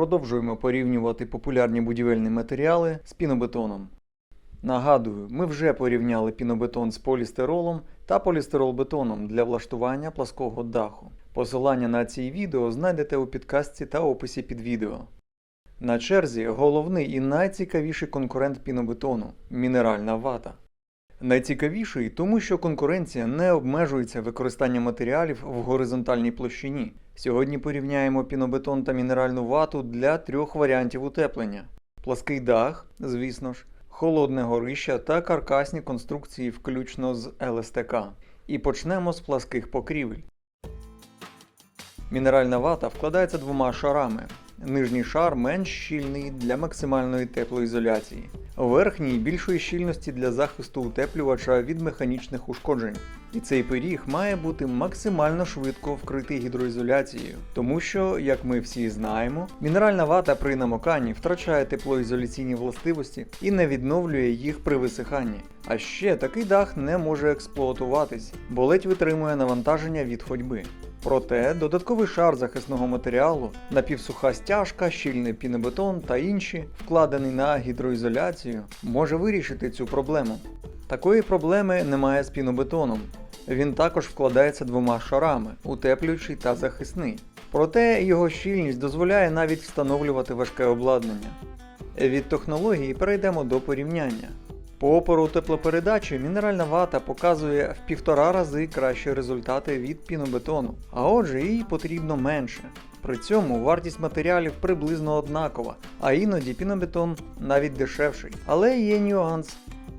Продовжуємо порівнювати популярні будівельні матеріали з пінобетоном. Нагадую, ми вже порівняли пінобетон з полістиролом та полістирол-бетоном для влаштування плаского даху. Посилання на ці відео знайдете у підкастці та описі під відео. На черзі головний і найцікавіший конкурент пінобетону мінеральна вата. Найцікавіший, тому що конкуренція не обмежується використанням матеріалів в горизонтальній площині. Сьогодні порівняємо пінобетон та мінеральну вату для трьох варіантів утеплення: плаский дах, звісно ж, холодне горище та каркасні конструкції, включно з ЛСТК. І почнемо з пласких покрівель. Мінеральна вата вкладається двома шарами. Нижній шар менш щільний для максимальної теплоізоляції, верхній більшої щільності для захисту утеплювача від механічних ушкоджень. І цей пиріг має бути максимально швидко вкритий гідроізоляцією, тому що, як ми всі знаємо, мінеральна вата при намоканні втрачає теплоізоляційні властивості і не відновлює їх при висиханні. А ще такий дах не може експлуатуватись, бо ледь витримує навантаження від ходьби. Проте додатковий шар захисного матеріалу, напівсуха стяжка, щільний пінобетон та інші, вкладений на гідроізоляцію, може вирішити цю проблему. Такої проблеми немає з пінобетоном. Він також вкладається двома шарами, утеплюючий та захисний. Проте його щільність дозволяє навіть встановлювати важке обладнання. Від технології перейдемо до порівняння. По опору теплопередачі мінеральна вата показує в півтора рази кращі результати від пінобетону, а отже їй потрібно менше. При цьому вартість матеріалів приблизно однакова, а іноді пінобетон навіть дешевший. Але є нюанс.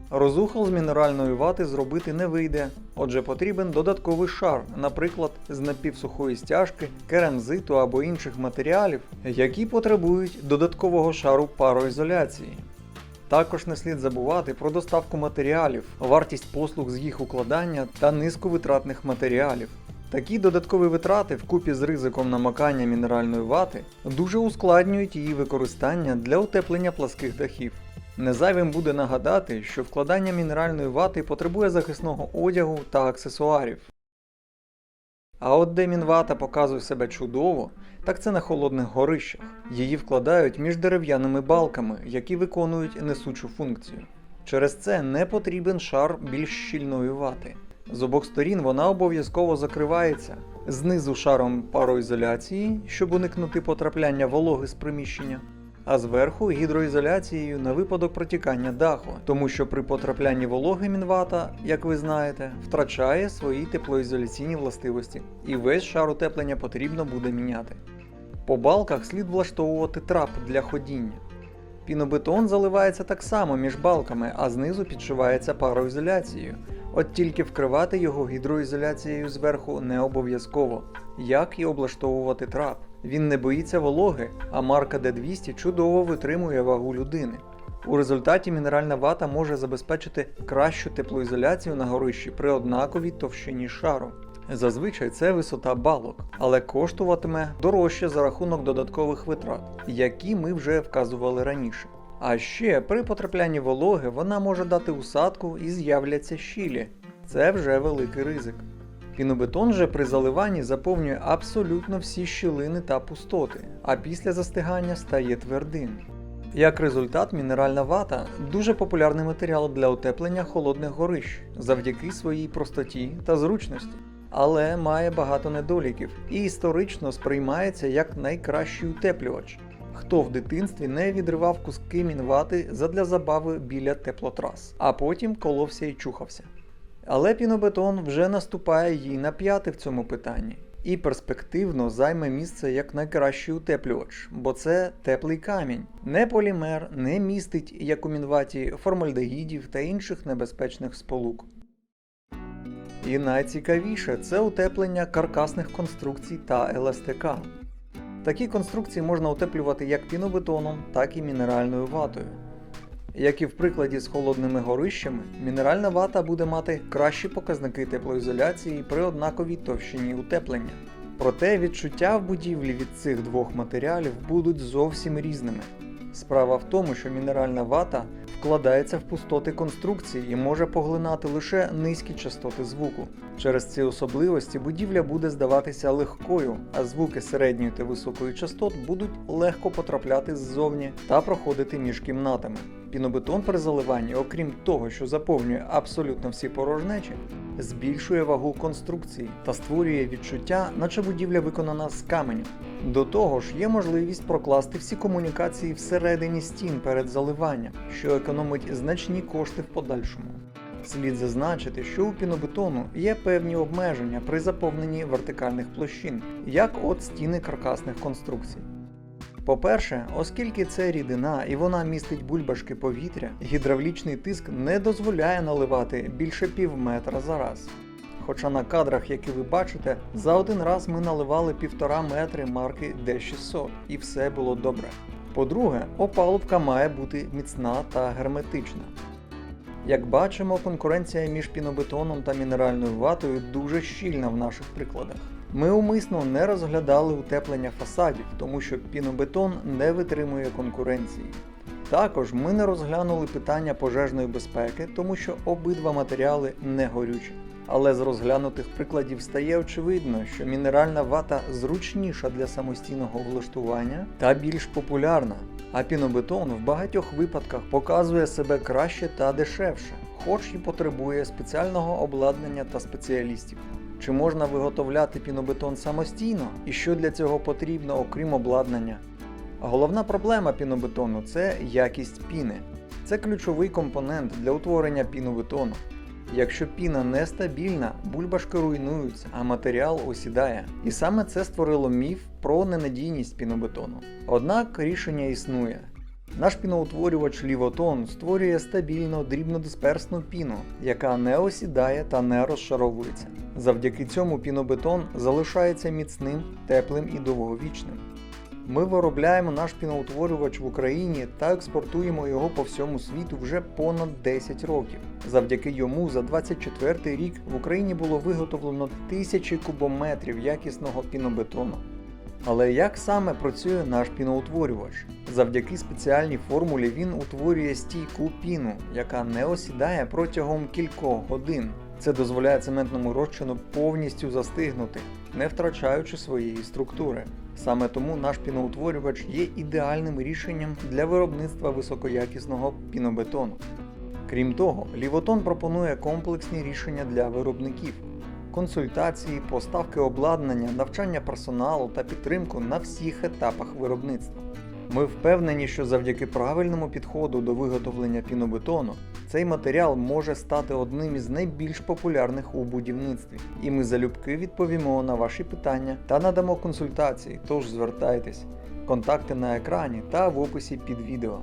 Розухал з мінеральної вати зробити не вийде, отже потрібен додатковий шар, наприклад, з напівсухої стяжки, керамзиту або інших матеріалів, які потребують додаткового шару пароізоляції. Також не слід забувати про доставку матеріалів, вартість послуг з їх укладання та низку витратних матеріалів. Такі додаткові витрати вкупі з ризиком намокання мінеральної вати дуже ускладнюють її використання для утеплення пласких дахів. Незайвим буде нагадати, що вкладання мінеральної вати потребує захисного одягу та аксесуарів. А от де мінвата показує себе чудово, так це на холодних горищах. Її вкладають між дерев'яними балками, які виконують несучу функцію. Через це не потрібен шар більш щільної вати. З обох сторін вона обов'язково закривається, знизу шаром пароізоляції, щоб уникнути потрапляння вологи з приміщення, а зверху гідроізоляцією на випадок протікання даху, тому що при потраплянні вологи мінвата, як ви знаєте, втрачає свої теплоізоляційні властивості, і весь шар утеплення потрібно буде міняти. По балках слід влаштовувати трап для ходіння. Пінобетон заливається так само між балками, а знизу підшивається пароізоляцією. От тільки вкривати його гідроізоляцією зверху не обов'язково, як і облаштовувати трап. Він не боїться вологи, а марка D200 чудово витримує вагу людини. У результаті мінеральна вата може забезпечити кращу теплоізоляцію на горищі при однаковій товщині шару. Зазвичай це висота балок, але коштуватиме дорожче за рахунок додаткових витрат, які ми вже вказували раніше. А ще при потраплянні вологи вона може дати усадку і з'являться щілі. Це вже великий ризик. Пінобетон же при заливанні заповнює абсолютно всі щілини та пустоти, а після застигання стає твердим. Як результат, мінеральна вата дуже популярний матеріал для утеплення холодних горищ завдяки своїй простоті та зручності, але має багато недоліків і історично сприймається як найкращий утеплювач. Хто в дитинстві не відривав куски мінвати задля забави біля теплотрас, а потім коловся і чухався. Але пінобетон вже наступає їй на п'яти в цьому питанні. І перспективно займе місце як найкращий утеплювач, бо це теплий камінь. Не полімер, не містить, як у мінваті, формальдегідів та інших небезпечних сполук. І найцікавіше це утеплення каркасних конструкцій та ЛСТК. Такі конструкції можна утеплювати як пінобетоном, так і мінеральною ватою. Як і в прикладі з холодними горищами, мінеральна вата буде мати кращі показники теплоізоляції при однаковій товщині утеплення. Проте відчуття в будівлі від цих двох матеріалів будуть зовсім різними. Справа в тому, що мінеральна вата вкладається в пустоти конструкції і може поглинати лише низькі частоти звуку. Через ці особливості будівля буде здаватися легкою, а звуки середньої та високої частот будуть легко потрапляти ззовні та проходити між кімнатами. Пінобетон при заливанні, окрім того, що заповнює абсолютно всі порожнечі, збільшує вагу конструкції та створює відчуття, наче будівля виконана з каменю. До того ж, є можливість прокласти всі комунікації всередині стін перед заливанням, що економить значні кошти в подальшому. Слід зазначити, що у пінобетону є певні обмеження при заповненні вертикальних площин, як от стіни каркасних конструкцій. По-перше, оскільки це рідина і вона містить бульбашки повітря, гідравлічний тиск не дозволяє наливати більше пів метра за раз. Хоча на кадрах, які ви бачите, за один раз ми наливали півтора метри марки D600 і все було добре. По-друге, опалубка має бути міцна та герметична. Як бачимо, конкуренція між пінобетоном та мінеральною ватою дуже щільна в наших прикладах. Ми умисно не розглядали утеплення фасадів, тому що пінобетон не витримує конкуренції. Також ми не розглянули питання пожежної безпеки, тому що обидва матеріали не горючі. Але з розглянутих прикладів стає очевидно, що мінеральна вата зручніша для самостійного влаштування та більш популярна, а пінобетон в багатьох випадках показує себе краще та дешевше, хоч і потребує спеціального обладнання та спеціалістів. Чи можна виготовляти пінобетон самостійно і що для цього потрібно, окрім обладнання? Головна проблема пінобетону це якість піни. Це ключовий компонент для утворення пінобетону. Якщо піна нестабільна, бульбашки руйнуються, а матеріал осідає. І саме це створило міф про ненадійність пінобетону. Однак рішення існує. Наш піноутворювач Лівотон створює стабільно дрібнодисперсну піну, яка не осідає та не розшаровується. Завдяки цьому пінобетон залишається міцним, теплим і довговічним. Ми виробляємо наш піноутворювач в Україні та експортуємо його по всьому світу вже понад 10 років. Завдяки йому за 24 рік в Україні було виготовлено тисячі кубометрів якісного пінобетону. Але як саме працює наш піноутворювач? Завдяки спеціальній формулі він утворює стійку піну, яка не осідає протягом кількох годин. Це дозволяє цементному розчину повністю застигнути, не втрачаючи своєї структури. Саме тому наш піноутворювач є ідеальним рішенням для виробництва високоякісного пінобетону. Крім того, Лівотон пропонує комплексні рішення для виробників, консультації, поставки обладнання, навчання персоналу та підтримку на всіх етапах виробництва. Ми впевнені, що завдяки правильному підходу до виготовлення пінобетону цей матеріал може стати одним із найбільш популярних у будівництві. І ми залюбки відповімо на ваші питання та надамо консультації, тож звертайтесь. Контакти на екрані та в описі під відео.